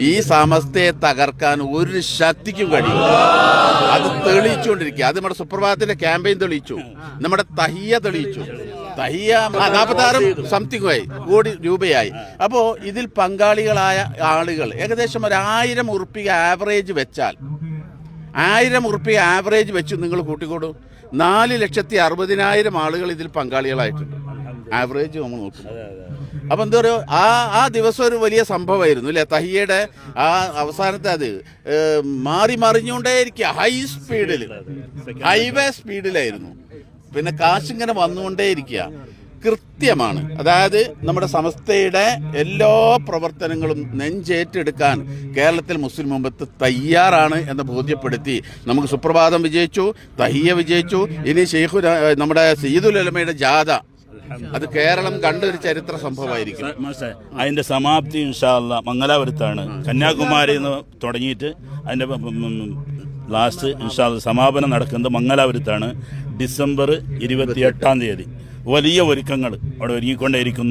ഈ സമസ്തയെ തകർക്കാൻ ഒരു ശക്തിക്കും കഴിയും അത് തെളിയിച്ചുകൊണ്ടിരിക്കുക. അത് നമ്മുടെ സുപ്രഭാതത്തിന്റെ ക്യാമ്പയിൻ തെളിയിച്ചു. നമ്മുടെ തഹിയ തെളിയിച്ചു. തഹിയ നാൽപ്പത്താറും സംതിങ് ആയി. കോടി രൂപയായി. അപ്പോ ഇതിൽ പങ്കാളികളായ ആളുകൾ ഏകദേശം ഒരു ഉറുപ്പിക ആവറേജ് വെച്ചാൽ ആയിരം ഉറുപ്പിക ആവറേജ് വെച്ച് നിങ്ങൾ കൂട്ടിക്കൊടു. നാല് ലക്ഷത്തി അറുപതിനായിരം ആളുകൾ ഇതിൽ പങ്കാളികളായിട്ടുണ്ട്. ആവറേജ് നമ്മൾ നോക്കും അപ്പൊ എന്താ പറയുക ആ ആ ദിവസം ഒരു വലിയ സംഭവമായിരുന്നു അല്ലേ? തഹിയയുടെ ആ അവസാനത്തെ അത് മാറി മറിഞ്ഞുകൊണ്ടേയിരിക്കുക ഹൈ സ്പീഡിൽ ഹൈവേ സ്പീഡിലായിരുന്നു പിന്നെ കാശിങ്ങനെ വന്നുകൊണ്ടേയിരിക്കുക. കൃത്യമാണ്. അതായത് നമ്മുടെ സമസ്തയുടെ എല്ലാ പ്രവർത്തനങ്ങളും നെഞ്ചേറ്റെടുക്കാൻ കേരളത്തിൽ മുസ്ലിം മുമ്പത്ത് തയ്യാറാണ് എന്ന് ബോധ്യപ്പെടുത്തി നമുക്ക് സുപ്രഭാതം വിജയിച്ചു തഹിയ വിജയിച്ചു. ഇനി ഷെയ്ഖു നമ്മുടെ സയ്യിദുൽ അലമയുടെ ജാഥ അത് കേരളം കണ്ട ഒരു ചരിത്ര സംഭവമായിരിക്കും. അതിന്റെ സമാപ്തി ഇൻഷാല്ല മംഗലാപുരത്താണ്. കന്യാകുമാരി എന്ന് തുടങ്ങിയിട്ട് അതിന്റെ ലാസ്റ്റ് ഇൻഷാല്ല സമാപനം നടക്കുന്നത് മംഗലാപുരത്താണ്. ഡിസംബർ ഇരുപത്തി എട്ടാം തീയതി. വലിയ ഒരുക്കങ്ങൾ അവിടെ ഒരുങ്ങിക്കൊണ്ടേയിരിക്കുന്നു.